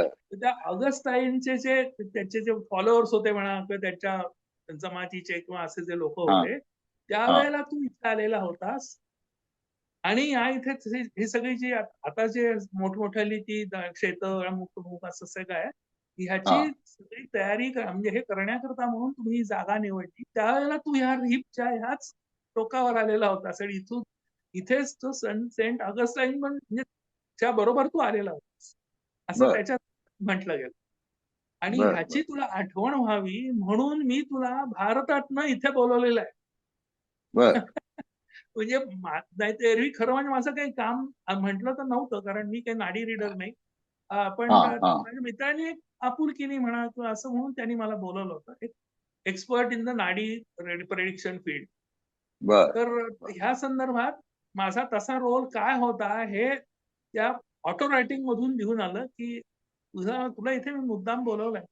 त्या अगस्ताईनचे जे त्याचे जे फॉलोअर्स होते म्हणा किंवा त्याच्या जमातीचे किंवा असे जे लोक. होते त्यावेळेला तू इथे आलेला होतास. आणि या इथे हे- सगळी जी आता जे मोठमोठ्याली ती अमुक तमुक असं सगळं आहे. ह्याची सगळी तयारी कर- म्हणजे हे करण्याकरता म्हणून तुम्ही ही जागा निवडली. त्यावेळेला तू ह्या हिपच्या ह्याच टोकावर आलेला होतास आणि इथून इथेच तो सन सेंट ऑगस्टाईन पण म्हणजे त्या बरोबर तू आलेला होतास असं बर. त्याच्यात म्हटलं गेलं. आणि बर, ह्याची तुला आठवण व्हावी म्हणून मी तुला भारतातनं इथे बोलवलेलं आहे. बर. म्हणजे मा- नाही तर एरवी खरं म्हणजे माझं काही काम म्हटलं तर नव्हतं कारण मी काही नाडी रीडर नाही. अं, पण हा, हा. माझ्या मित्राने एक आपुलकीने म्हणा किंवा असं म्हणून त्यांनी मला बोलवलं होतं. एक expert in the nadi prediction field बर. तर ह्या संदर्भात माझा तसा रोल काय होता हे त्या ऑटो रायटिंग मधून लिहून आलं की तुझा तुला इथे मी मुद्दाम बोलवलंय.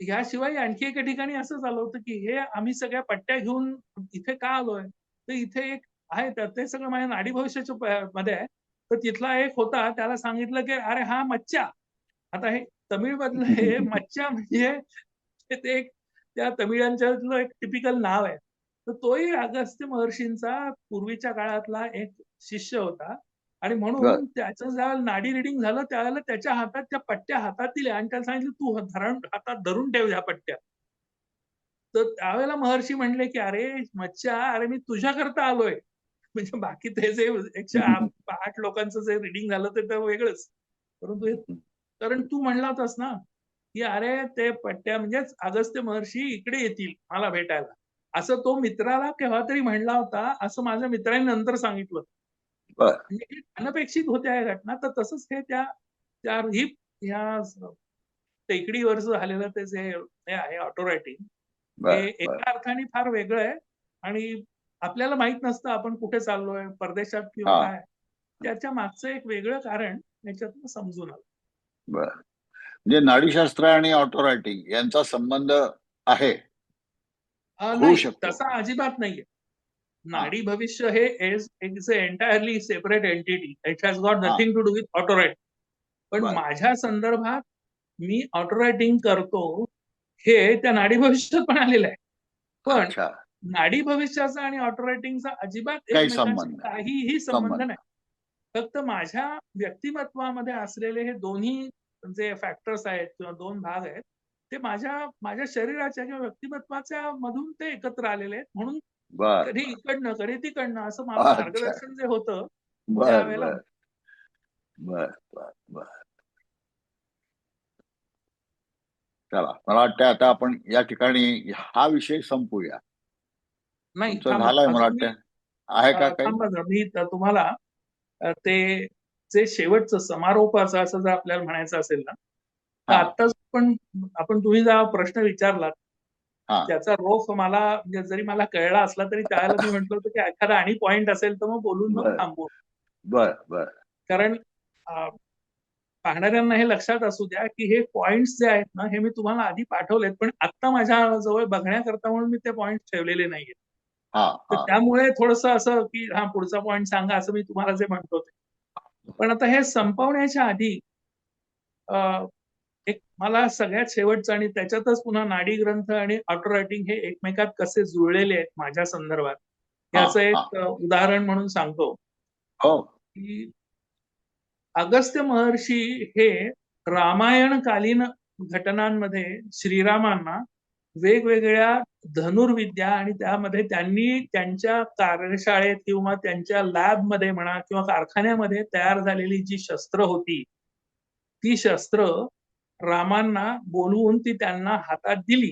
याशिवाय आणखी एका ठिकाणी असं झालं होतं की हे आम्ही सगळ्या पट्ट्या घेऊन इथे का आलोय? तर इथे एक आहे तर ते सगळं माझ्या नाडी भविष्याच्या मध्ये आहे. तर तिथला एक होता त्याला सांगितलं की अरे हा मच्छा आता हे तमिळ मधलं हे मच्छा म्हणजे ते- ते एक त्या तमिळांच्यातलं एक टिपिकल नाव आहे. तर तोही अगस्त्य महर्षींचा पूर्वीच्या काळातला एक शिष्य होता. आणि. म्हणून त्याचं ज्यावेळेला नाडी रिडिंग झालं त्यावेळेला त्याच्या हातात त्या पट्ट्या हातात दिल्या आणि त्याला सांगितलं तू धरण हातात धरून ठेव ह्या पट्ट्या. तर त्यावेळेला महर्षी म्हणले की अरे मच्छा अरे मी तुझ्याकरता आलोय. म्हणजे बाकी ते जे एकशे आठ लोकांचं जे रिडिंग झालं ते तर वेगळंच. परंतु कारण तू म्हणला होतास ना की अरे ते पट्ट्या म्हणजेच अगस्त्य महर्षी इकडे येतील मला भेटायला. असं तो मित्राला केव्हा तरी म्हणला होता असं माझ्या मित्राने नंतर सांगितलं. अनपेक्षित होत्या या घटना तर तसंच हे त्या त्या हिप ह्या टेकडीवर झालेलं ते जे हे आहे ऑटो रायटिंग हे एका अर्थाने फार वेगळं आहे आणि आपल्याला माहीत नसतं आपण कुठे चाललोय परदेशात किंवा. काय. त्याच्या मागचं एक वेगळं कारण याच्यातून समजून आलं. बर. म्हणजे नाडीशास्त्र आणि ऑटो रायटिंग यांचा संबंध आहे. तसा अजिबात नाहीये. नाडी भविष्य हे is entirely separate entity it has got. Nothing to do with auto writing पण. माझ्या संदर्भात मी ऑटो रायटिंग करतो हे त्या नाडी भविष्यात पण आलेलं आहे पण नाडी भविष्याचा आणि ऑटो रायटिंगचा अजिबात. काहीही संबंध संबंध. नाही फक्त माझ्या व्यक्तिमत्वामध्ये असलेले हे दोन्ही जे फॅक्टर्स आहेत किंवा दोन भाग आहेत ते माझ्या माझ्या शरीराच्या किंवा व्यक्तिमत्वाच्या मधून ते एकत्र आलेले आहेत म्हणून कधी इकडनं कधी तिकडनं असं अच्छा. मार्गदर्शन जे होतं बर त्यावेळेला बर बर बर चला मला वाटतं आता आपण या ठिकाणी हा विषय संपूया नाही. झालंय मला वाटतं आहे का काही जरा. मी तुम्हाला ते जे शेवटचं समारोपाचं असं जर आपल्याला म्हणायचं असेल ना तर. आत्ताच पण आपण तुम्ही जेव्हा प्रश्न विचारलात. त्याचा रोख मला म्हणजे जरी मला कळला असला तरी त्यावेळेला मी म्हटलं होतं की एखादा आणि पॉइंट असेल तर मग बोलून मग. थांबू. बर बर. कारण पाहणाऱ्यांना हे लक्षात असू द्या की हे पॉइंट्स जे आहेत ना हे मी तुम्हाला आधी पाठवलेत पण आत्ता माझ्या जवळ बघण्याकरता म्हणून मी ते पॉइंट ठेवलेले नाहीये हा तर त्यामुळे थोडस असं की हा पुढचा पॉइंट सांगा असं मी तुम्हाला जे म्हणतो ते पण आता हे संपवण्याच्या आधी मला सगळ्यात शेवटचं आणि त्याच्यातच पुन्हा नाडी ग्रंथ आणि ऑटो रायटिंग हे एकमेकात कसे जुळलेले आहेत माझ्या संदर्भात याचं एक उदाहरण म्हणून सांगतो. हो. की अगस्त्य महर्षी हे रामायणकालीन घटनांमध्ये श्रीरामांना वेगवेगळ्या धनुर्विद्या आणि त्यामध्ये त्यांनी त्यांच्या कार्यशाळेत किंवा त्यांच्या लॅबमध्ये म्हणा किंवा कारखान्यामध्ये तयार झालेली जी शस्त्र होती ती शस्त्र रामांना बोलवून ती त्यांना हातात दिली.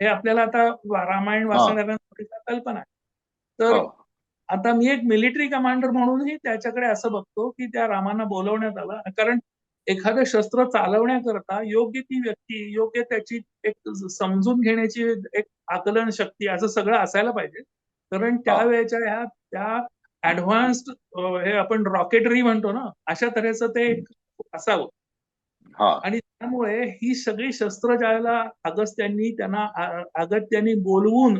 हे आपल्याला आता रामायण वाचणाऱ्यांसाठी कल्पना आहे? तर हो. आता मी एक मिलिटरी कमांडर म्हणूनही त्याच्याकडे असं बघतो की त्या रामांना बोलवण्यात आलं. कारण एखादं शस्त्र चालवण्याकरता योग्य ती व्यक्ती योग्य त्याची एक समजून घेण्याची एक आकलन शक्ती असं सगळं असायला पाहिजे. कारण त्यावेळेच्या ह्या त्या ऍडव्हान्स्ड हे आपण रॉकेटरी म्हणतो ना अशा तऱ्हेचं ते एक असावं. आणि त्यामुळे ही सगळी शस्त्र ज्यावेळेला अगस्त्यांनी त्यांना अगत्यांनी बोलवून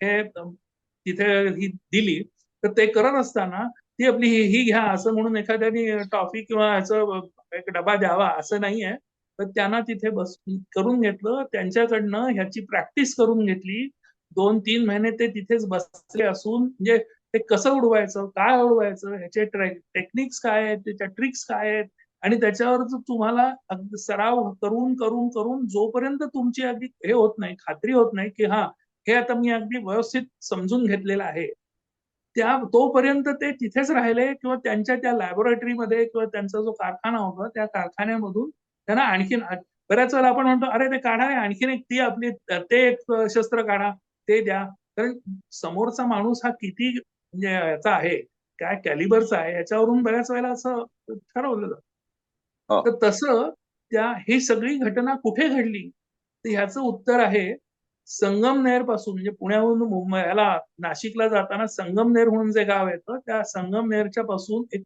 हे तिथे ही दिली. तर ते करत असताना ती आपली ही ही घ्या असं म्हणून एखाद्याने टॉफी किंवा असं एक डबा द्यावा असं नाहीये तर त्यांना तिथे बस करून घेतलं. त्यांच्याकडनं ह्याची प्रॅक्टिस करून घेतली. दोन तीन महिने ते तिथेच बसले असून म्हणजे ते कसं उडवायचं काय उडवायचं ह्याचे टेक्निक्स काय आहेत त्याच्या ट्रिक्स काय आहेत आणि त्याच्यावर तुम्हाला सराव करून करून करून जोपर्यंत तुमची अगदी हे होत नाही खात्री होत नाही की हा हे आता मी अगदी व्यवस्थित समजून घेतलेलं आहे त्या तोपर्यंत ते तिथेच राहिले किंवा त्यांच्या त्या लॅबोरेटरीमध्ये किंवा त्यांचा जो कारखाना होता त्या कारखान्यामधून त्यांना आणखीन बऱ्याच वेळेला आपण म्हणतो अरे ते काढा आणखीन एक ती आपली ते एक शस्त्र काढा ते द्या. कारण समोरचा माणूस हा किती म्हणजे याचा आहे काय कॅलिबरचा आहे याच्यावरून बऱ्याच वेळेला असं ठरवलं जातं तर तसं त्या ही सगळी घटना कुठे घडली तर ह्याचं उत्तर आहे संगमनेरपासून म्हणजे पुण्याहून मुंबईला नाशिकला जाताना संगमनेर म्हणून जे गाव येतं त्या संगमनेरच्या पासून एक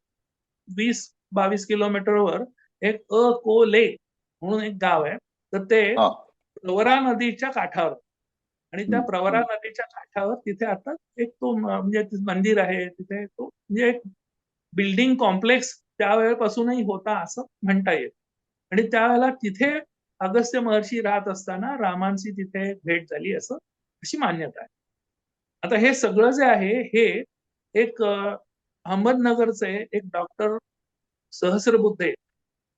वीस बावीस किलोमीटरवर एक अकोले म्हणून एक गाव आहे तर ते. प्रवरा नदीच्या काठावर आणि त्या प्रवरा. नदीच्या काठावर तिथे आता एक तो म्हणजे मंदिर आहे तिथे तो म्हणजे एक बिल्डिंग कॉम्प्लेक्स त्यावेळेपासूनही होता असं म्हणता येईल. आणि त्यावेळेला तिथे अगस्त्य महर्षी राहत असताना रामांची तिथे भेट झाली असं अशी मान्यता आहे. आता हे सगळं जे आहे हे एक अहमदनगरचे एक डॉक्टर सहस्रबुद्धे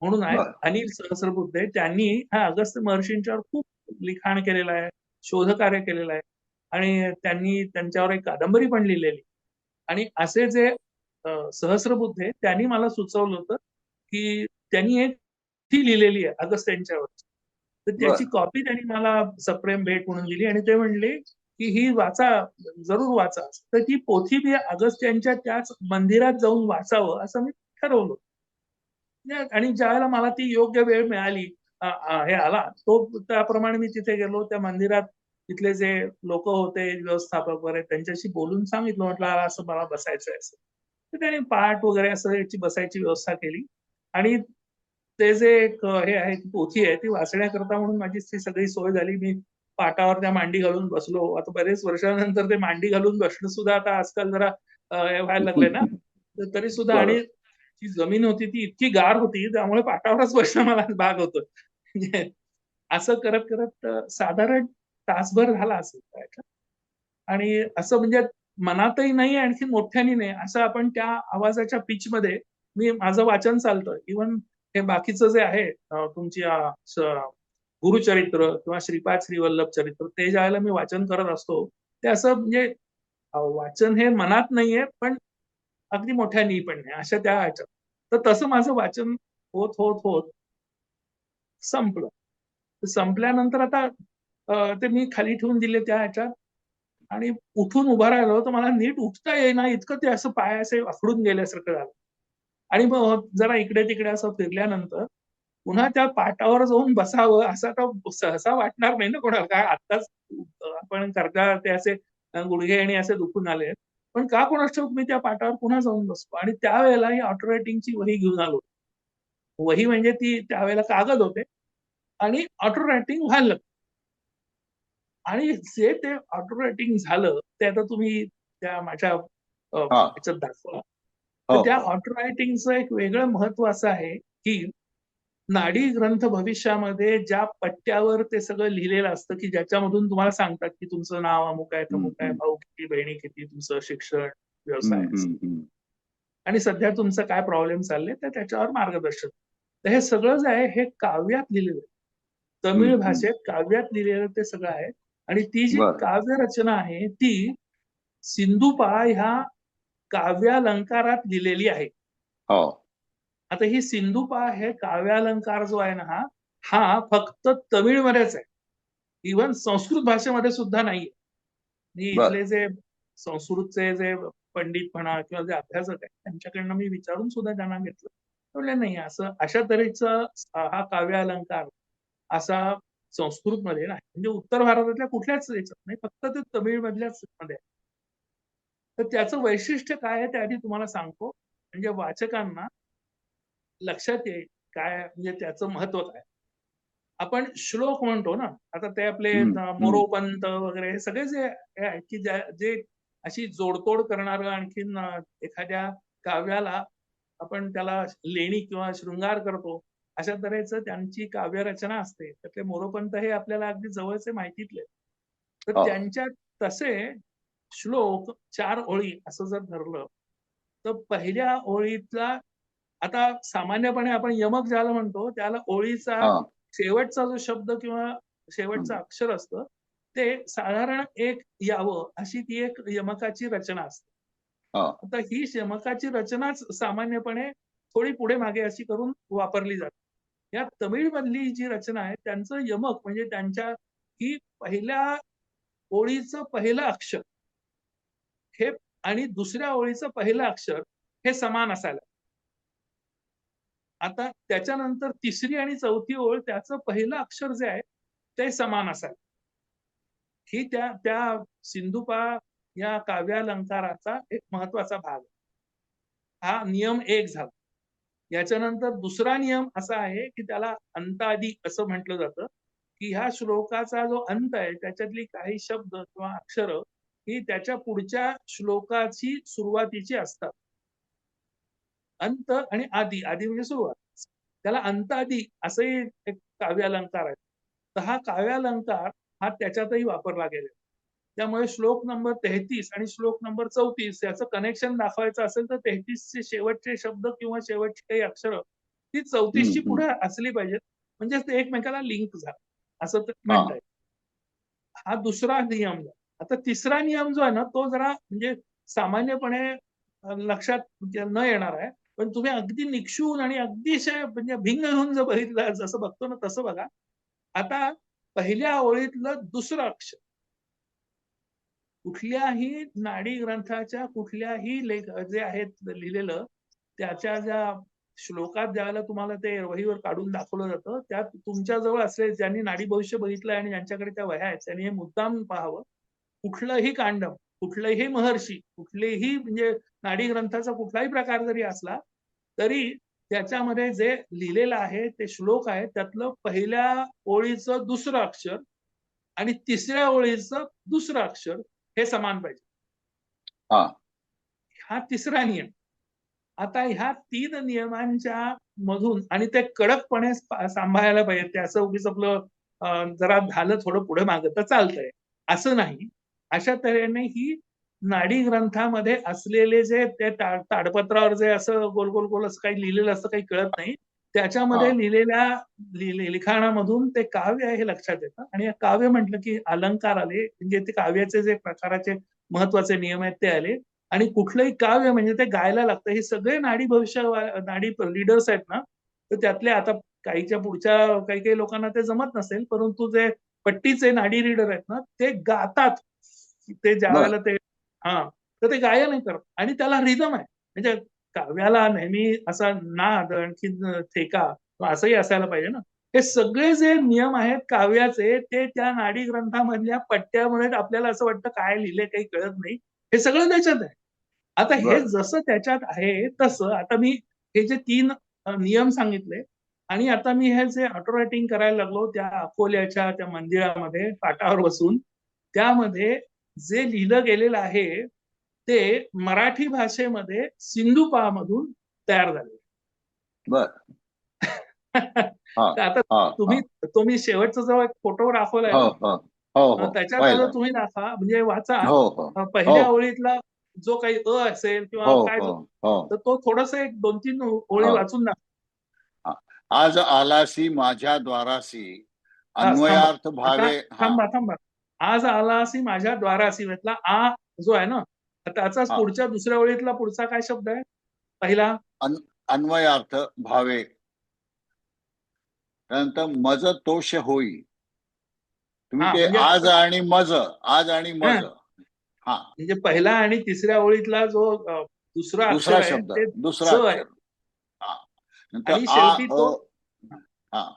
म्हणून आहे. अनिल सहस्रबुद्धे त्यांनी ह्या अगस्त्य महर्षींच्यावर खूप लिखाण केलेलं आहे शोधकार्य केलेलं आहे. आणि त्यांनी त्यांच्यावर एक कादंबरी पण लिहिलेली. आणि असे जे सहस्रबुद्धे त्यांनी मला सुचवलं होतं की त्यांनी एक ती लिहिलेली आहे अगस्त्यांच्यावर तर त्याची कॉपी त्यांनी मला सप्रेम भेट म्हणून दिली आणि ते म्हणले की ही वाचा जरूर वाचा. तर ती पोथी मी अगस्त्यांच्या त्याच मंदिरात जाऊन वाचावं असं मी ठरवलं. आणि ज्यावेळेला मला ती योग्य वेळ मिळाली हे आला तो त्याप्रमाणे मी तिथे गेलो त्या मंदिरात तिथले जे लोक होते व्यवस्थापक वगैरे त्यांच्याशी बोलून सांगितलं म्हटलं "आ, असं मला बसायचं आहे तर त्यांनी पाठ वगैरे असं याची बसायची व्यवस्था केली. आणि ते जे एक हे आहे ती पोथी आहे ती वाचण्याकरता म्हणून माझी ती सगळी सोय झाली. मी पाटावर त्या मांडी घालून बसलो. आता बरेच वर्षानंतर ते मांडी घालून बसणं सुद्धा आता आजकाल जरा व्हायला लागले ना. तर सुद्धा. आणि जी जमीन होती ती इतकी गार होती त्यामुळे पाटावरच बसणं मला भाग होतं. म्हणजे असं करत करत साधारण तासभर झाला असेल. आणि असं म्हणजे मनातही नाही आणखी मोठ्याने नाही. असं आपण त्या आवाजाच्या पिच मध्ये मी माझं वाचन चालतं. इवन हे बाकीचं जे आहे तुमची गुरुचरित्र किंवा श्रीपाद श्रीवल्लभ चरित्र ते ज्या वेळेला मी वाचन करत असतो ते असं म्हणजे वाचन हे मनात नाहीये पण अगदी मोठ्याने पण नाही. अशा त्या ह्याच्यात. तर तसं माझं वाचन होत होत होत संपलं. संपल्यानंतर आता ते मी खाली ठेवून दिले त्या ह्याच्यात. आणि उठून उभा राहिलो तर मला नीट उठता येईना. इतकं ते असं पाय असे आखडून गेल्यासारखं झालं. आणि मग जरा इकडे तिकडे असं फिरल्यानंतर पुन्हा त्या पाटावर जाऊन बसावं असं तर सहसा वाटणार नाही ना कोणाला. काय आत्ताच आपण करता ते असे गुडघे आणि असे दुखून आले पण का कोणाच मी त्या पाटावर पुन्हा जाऊन बसतो. आणि त्यावेळेला ही ऑटो रायटिंगची वही घेऊन आलो वही म्हणजे ती त्यावेळेला कागद होते. आणि ऑटो रायटिंग व्हायला लागलं. आणि जे ते ऑटो रायटिंग झालं ते आता तुम्ही त्या माझ्या अ. ह्याच्यात दाखवा हो, त्या. ऑटो रायटिंगचं एक वेगळं महत्त्व असं आहे की नाडी ग्रंथ भविष्यामध्ये ज्या पट्ट्यावर ते सगळं लिहिलेलं असतं की ज्याच्यामधून तुम्हाला सांगतात की तुमचं नाव अमुक आहे तमुक आहे. भाऊ किती बहिणी किती तुमचं शिक्षण व्यवसाय. आणि सध्या तुमचं काय प्रॉब्लेम चालले तर त्याच्यावर मार्गदर्शन तर हे सगळं जे आहे हे काव्यात लिहिलेलं आहे तमिळ. भाषेत काव्यात लिहिलेलं ते सगळं आहे आणि ती जी. काव्य रचना आहे ती सिंधुपा ह्या काव्यालंकारात लिहिलेली आहे. हो. आता ही सिंधुपा हे काव्यालंकार जो आहे ना हा हा फक्त तमिळमध्येच आहे. इव्हन संस्कृत भाषेमध्ये सुद्धा नाही मी बर. इथले जे संस्कृतचे जे पंडित म्हणा किंवा जे अभ्यासक आहेत त्यांच्याकडनं मी विचारून सुद्धा त्यांना घेतलं. म्हणले नाही असं अशा तऱ्हेचं हा काव्य अलंकार असा संस्कृत मध्ये नाही म्हणजे उत्तर भारतातल्या कुठल्याच याच्यात नाही फक्त ते तमिळ मधल्याच मध्ये. तर त्याचं वैशिष्ट्य काय आहे ते आधी तुम्हाला सांगतो म्हणजे वाचकांना लक्षात येईल काय म्हणजे त्याचं महत्त्व काय आपण श्लोक म्हणतो ना आता ते आपले. मोरोपंत वगैरे हे सगळे जे आहेत की ज्या- जे अशी जोडतोड करणार आणखीन एखाद्या काव्याला आपण त्याला लेणी किंवा शृंगार करतो अशा तऱ्हेचं त्यांची काव्यरचना असते. त्यातले मोरोपंत हे आपल्याला अगदी जवळचे माहितीतले. तर हो. त्यांच्या तसे श्लोक चार ओळी असं जर धरलं तर पहिल्या ओळीतला आता सामान्यपणे आपण यमक ज्याला म्हणतो त्याला ओळीचा शेवटचा जो शब्द किंवा शेवटचं अक्षर असतं ते साधारण एक यावं अशी ती एक यमकाची रचना असते. आता ही यमकाची रचनाच सामान्यपणे थोडी पुढे मागे अशी करून वापरली जाते. या तमिळ मधली जी रचना आहे त्यांचं यमक म्हणजे त्यांच्या ही पहिल्या ओळीचं पहिलं अक्षर. हे आणि दुसऱ्या ओळीचं पहिलं अक्षर हे समान असायला. आता त्याच्यानंतर तिसरी आणि चौथी ओळ त्याचं पहिलं अक्षर जे आहे ते समान असायला. ही त्या त्या सिंधुपा या काव्यालंकाराचा एक महत्त्वाचा भाग आहे. हा नियम एक झाला. याच्यानंतर दुसरा नियम असा आहे की त्याला अंतादी असं म्हटलं जातं की ह्या श्लोकाचा जो अंत आहे त्याच्यातली काही शब्द किंवा अक्षर ही त्याच्या पुढच्या श्लोकाची सुरुवातीची असतात. अंत आणि आदी आदी म्हणजे सुरुवात. त्याला अंतादी असंही एक काव्यालंकार आहे. तर हा काव्यालंकार हा त्याच्यातही वापरला गेला त्यामुळे श्लोक नंबर तेहतीस आणि श्लोक नंबर चौतीस याचं कनेक्शन दाखवायचं असेल तर तेहतीसचे शेवटचे शब्द किंवा शेवटची काही अक्षर ती चौतीसची पुढे असली पाहिजेत. म्हणजे ते एकमेकाला लिंक झालं. असं ते हा. म्हणताय हा दुसरा नियम झाला. आता तिसरा नियम जो आहे ना तो जरा म्हणजे सामान्यपणे लक्षात न येणार आहे. पण तुम्ही अगदी निक्षून आणि अगदीशय म्हणजे भिंग घेऊन जर बघितलं जसं बघतो ना तसं बघा. आता पहिल्या ओळीतलं दुसरं अक्षर. कुठल्याही नाडी ग्रंथाच्या कुठल्याही लेख जे आहेत लिहिलेलं त्याच्या ज्या श्लोकात ज्यावेळेला तुम्हाला ते वहीवर काढून दाखवलं जातं त्यात तुमच्या जवळ असले ज्यांनी नाडी भविष्य बघितलंय आणि ज्यांच्याकडे त्या वह्या आहेत त्यांनी हे मुद्दाम पाहावं. कुठलंही कांडम कुठलंही महर्षी कुठलेही म्हणजे नाडी ग्रंथाचा कुठलाही प्रकार जरी असला तरी त्याच्यामध्ये जे लिहिलेलं आहे ते श्लोक आहे त्यातलं पहिल्या ओळीचं दुसरं अक्षर आणि तिसऱ्या ओळीचं दुसरं अक्षर हे समान पाहिजे. हा. तिसरा नियम. आता ह्या तीन नियमांच्या मधून आणि ते कडकपणे सांभाळायला पाहिजे. ते असं उगीच आपलं जरा झालं थोडं पुढे मागं तर चालतंय. असं नाही. अशा तऱ्हेने ही नाडी ग्रंथामध्ये असलेले जे ता- ताडपत्रावर जे असं गोल गोल गोल असं काही लिहिलेलं असं काही कळत नाही. त्याच्यामध्ये. लिहिलेल्या लिहि- लिखाणामधून ते काव्य आहे हे लक्षात येतं. आणि काव्य म्हटलं की अलंकार आले म्हणजे ते काव्याचे जे प्रकाराचे महत्त्वाचे नियम आहेत ते आले. आणि कुठलंही काव्य म्हणजे ते गायला लागतं. हे सगळे नाडी भविष्य नाडी लीडर्स आहेत ना तर त्यातले आता काहीच्या पुढच्या काही काही लोकांना ते जमत नसेल परंतु जे पट्टीचे नाडी रीडर आहेत ना ते गातात. ते ज्या. वेळेला ते हा तर ते गायन नाही करत आणि त्याला रिदम आहे. म्हणजे काव्याला नेहमी असा नाद आणखी ठेका असंही असायला पाहिजे ना. हे सगळे जे नियम आहेत काव्याचे ते त्या नाडी ग्रंथामधल्या पट्ट्यामुळे आपल्याला असं वाटतं काय लिहिले काही कळत नाही. हे सगळं त्याच्यात आहे. आता हे. जसं त्याच्यात आहे तसं आता मी हे जे तीन नियम सांगितले आणि आता मी हे जे ऑटो रायटिंग करायला लागलो त्या अकोल्याच्या त्या मंदिरामध्ये पाटावर बसून त्यामध्ये जे लिहिलं गेलेलं आहे ते मराठी भाषेमध्ये सिंधुपामधून तयार झाले. बर. आता तुम्ही तो मी शेवटचा जो एक फोटो दाखवलाय हो हो हो त्याच्यात तुम्ही दाखवा म्हणजे वाचा. पहिल्या. ओळीतला जो काही अ असेल किंवा काय तर तो थोडस एक दोन तीन ओळी. वाचून दाखवा. आज आलासी माझ्या द्वारासी. अन्वयार्थ भावे हा थांबा थांबा. आज आलासी माझ्या द्वारासी म्हटला आ जो आहे ना त्याचाच. पुढच्या दुसऱ्या ओळीतला पुढचा काय शब्द आहे? पहिला? अन्वयार्थ भावे. त्यानंतर मज तोष होई. तुम्ही ते म्हणजे- आज आणि मज आज आणि मज. हा. म्हणजे पहिला आणि तिसऱ्या ओळीतला जो दुसरा दुसरा शब्द दुसरा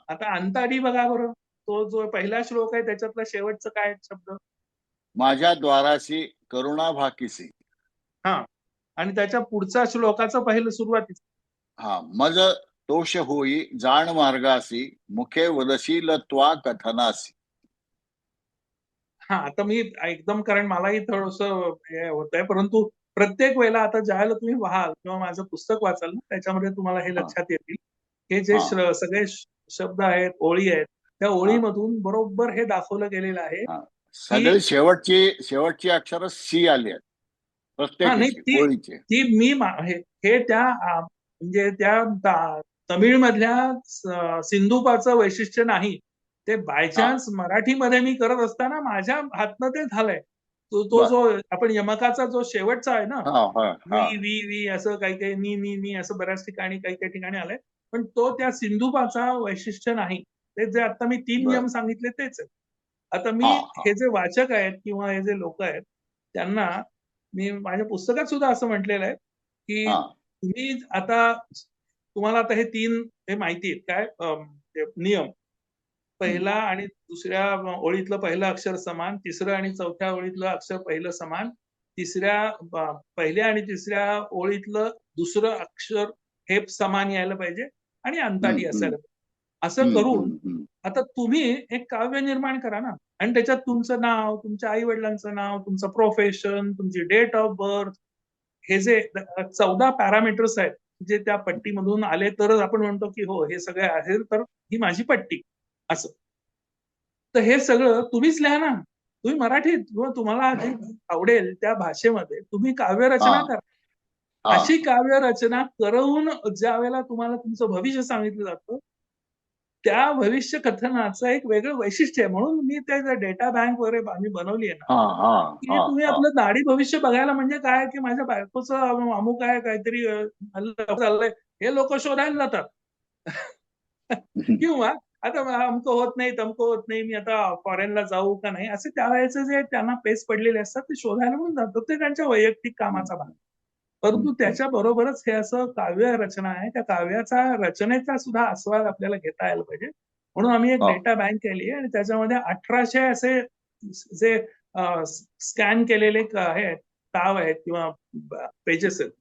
आता अंताडी बघा बरं. तो जो पहिला श्लोक आहे त्याच्यातला शेवटचा काय शब्द? माझ्या द्वाराशी करुणा भाकीसी. आणि त्याच्या पुढचा श्लोकाचं पहिलं सुरुवातीचं. हा. मज तोष होई जाण मार्गासी मुखे वदशील त्वा कथनासी. हा. आता मी एकदम कारण मलाही थोडस हे होत आहे परंतु प्रत्येक वेळेला आता ज्यावेळेला तुम्ही व्हाल किंवा माझं पुस्तक वाचाल ना त्याच्यामध्ये तुम्हाला हे लक्षात येतील हे जे हा. सगळे शब्द आहेत ओळी आहेत त्या ओळीमधून बरोबर हे दाखवलं गेलेलं आहे सगळी शेवटची शेवटची अक्षर सी आली आहेत. प्रत्येक ती- मी मा- हे त्या म्हणजे त्या ता- तमिळमधल्या स- सिंधुपाचं वैशिष्ट्य नाही. ते बाय चान्स मराठीमध्ये मी करत असताना माझ्या हातनं ते झालंय. तो तो. जो आपण यमकाचा जो शेवटचा आहे ना हा वी वी वी असं काही काही नी नी नी असं बऱ्याच ठिकाणी काही काही ठिकाणी आलंय. पण तो त्या सिंधुपाचा वैशिष्ट्य नाही. ते जे आता मी तीन. नियम सांगितले तेच आहेत. आता मी हा, जे वाचक आहेत किंवा हे जे लोक आहेत त्यांना मी माझ्या पुस्तकात सुद्धा असं म्हटलेलं आहे की हा. तुम्ही आता तुम्हाला आता हे तीन हे माहिती आहेत. काय? नियम. पहिला आणि दुसऱ्या ओळीतलं पहिलं अक्षर समान तिसरं आणि चौथ्या ओळीतलं अक्षर पहिलं समान तिसऱ्या पहिल्या आणि तिसऱ्या ओळीतलं दुसरं अक्षर हे समान यायला पाहिजे आणि अंताडी असायला पाहिजे. असं करून. आता तुम्ही एक काव्य निर्माण करा ना आणि त्याच्यात तुमचं नाव तुमच्या आई वडिलांचं नाव तुमचं प्रोफेशन तुमची डेट ऑफ बर्थ हे जे चौदा पॅरामीटर्स आहेत जे त्या पट्टीमधून आले तरच आपण म्हणतो की हो हे सगळे आहे तर ही माझी पट्टी असं तर हे सगळं तुम्हीच लिहा ना तुम्ही मराठीत किंवा तुम्हाला जे आवडेल त्या भाषेमध्ये तुम्ही काव्य रचना. करा. अशी काव्य रचना करून ज्या वेळेला तुम्हाला तुमचं भविष्य सांगितलं जातं त्या भविष्य कथनाचं एक वेगळं वैशिष्ट्य आहे. म्हणून मी ते डेटा बँक वगैरे आम्ही बनवली आहे ना की तुम्ही. आपलं दाढी भविष्य बघायला म्हणजे काय की माझ्या बायकोचं अमुक आहे काहीतरी चाललंय. हे लोक शोधायला जातात. किंवा आता अमकं होत नाही तमकं होत नाही मी आता फॉरेनला जाऊ का नाही असे त्यावेळेचे जे त्यांना पेस पडलेले असतात ते शोधायला म्हणून जातात. ते त्यांच्या वैयक्तिक कामाचा भाग. परंतु त्याच्या बरोबरच हे असं काव्य रचना आहे त्या काव्याचा रचनेचा सुद्धा आस्वाद आपल्याला घेता यायला पाहिजे म्हणून आम्ही एक हो. डेटा बँक केली आहे आणि त्याच्यामध्ये अठराशे असे जे स्कॅन केलेले हे आहेत, ताव आहेत किंवा पेजेस आहेत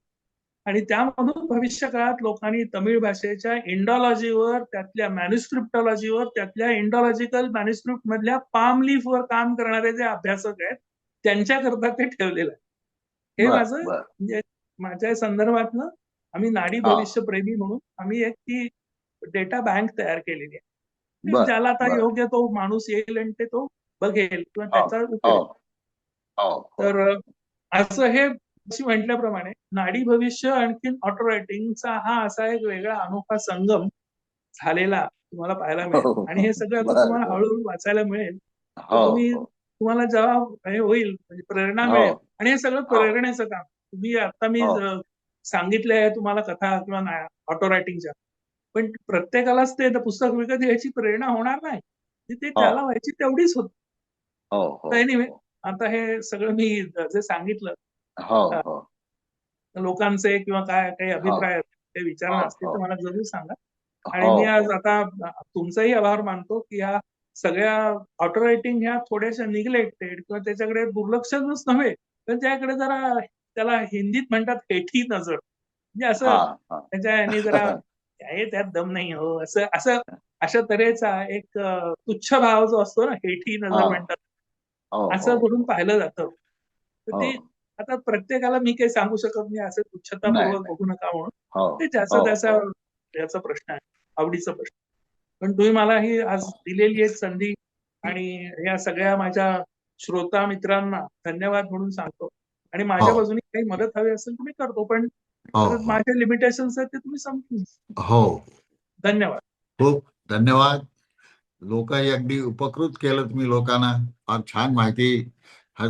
आणि त्यामधून भविष्य काळात लोकांनी तमिळ भाषेच्या इंडॉलॉजीवर त्यातल्या मॅन्युस्क्रिप्टॉलॉजीवर त्यातल्या इंडॉलॉजिकल मॅन्युस्क्रिप्ट मधल्या पाम लीफ वर काम करणारे जे अभ्यासक आहेत त्यांच्याकरता ते ठेवलेलं आहे हे माझं. म्हणजे माझ्या संदर्भातनं आम्ही नाडी हा. भविष्य प्रेमी म्हणून आम्ही एक ती डेटा बँक तयार केलेली आहे ज्याला आता. योग्य तो माणूस येईल आणि ते तो बघेल किंवा त्याचा हो उपयोग हो हो. तर असं हे अशी म्हटल्याप्रमाणे नाडी भविष्य आणखीन ऑटो रायटिंगचा हा असा एक वेगळा अनोखा संगम झालेला तुम्हाला पाहायला मिळेल हो, आणि हे सगळं तुम्हाला. हळूहळू वाचायला मिळेल हो तुम्ही हो. तुम्हाला जेव्हा हे होईल म्हणजे प्रेरणा हो. मिळेल आणि हे सगळं प्रेरणेचं काम तुम्ही आता मी हो. अ, सांगितलंय आहे तुम्हाला कथा किंवा ऑटो रायटिंगच्या पण प्रत्येकालाच ते पुस्तक विकत घ्यायची प्रेरणा होणार नाही. ती ते त्याला व्हायची तेवढीच होती. हो हो आता हे सगळं मी जे सांगितलं. हो हो. लोकांचे किंवा काय काही अभिप्राय ते विचारणं हो, असतील तर हो. मला जरूर सांगा. आणि हो, मी आज हो. आता तुमचाही आभार मानतो की ह्या सगळ्या ऑटो रायटिंग ह्या थोड्याशा निग्लेक्टेड किंवा त्याच्याकडे दुर्लक्षच नव्हे. तर त्याकडे जरा त्याला हिंदीत म्हणतात हेठी नजर म्हणजे असं. त्याच्या ह्यानी जरा काय त्यात दम नाही हो असं असं अशा तऱ्हेचा एक तुच्छ भाव जो असतो ना हेठी नजर हा. म्हणतात हो, असं हो. करून पाहिलं जातं तर ते. आता प्रत्येकाला मी काही सांगू शकत नाही असं तुच्छतापूर्वक. बघू नका म्हणून ते ज्याचा हो, त्याचा. त्याचा प्रश्न आहे आवडीचा प्रश्न पण तुम्ही मला ही आज दिलेली एक संधी आणि या सगळ्या माझ्या श्रोता मित्रांना धन्यवाद म्हणून सांगतो आणि माझ्या. बाजूने काही मदत हवी असेल तर मी करतो पण हो परत माझे लिमिटेशन्स आहेत ते तुम्ही समजून. हो. धन्यवाद. खूप धन्यवाद. लोकही अगदी उपकृत केलं तुम्ही लोकांना. फार छान माहिती. हा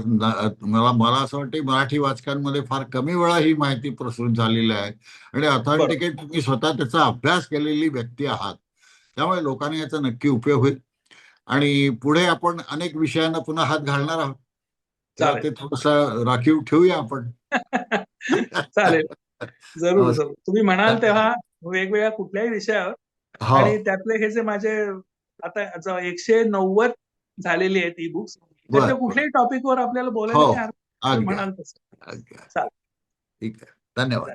मला मला असं वाटतं मराठी वाचकांमध्ये फार कमी वेळा ही माहिती प्रसृत झालेली आहे. आणि ऑथेंटिकेट तुम्ही स्वतः त्याचा अभ्यास केलेली व्यक्ती आहात. त्यामुळे लोकांना याचा नक्की उपयोग होईल. आणि पुढे आपण अनेक विषयांना पुन्हा हात घालणार आहोत. ते थोडस राखीव ठेवूया आपण. चालेल. जरूर. जरूर. तुम्ही म्हणाल तेव्हा वेगवेगळ्या कुठल्याही विषयावर. आणि त्यातले हे जे माझे आता एकशे नव्वद झालेली आहेत ई बुक्स त्याच्या. कुठल्याही टॉपिकवर आपल्याला बोलायला हो. म्हणाल तसं. चालेल. ठीक आहे. धन्यवाद.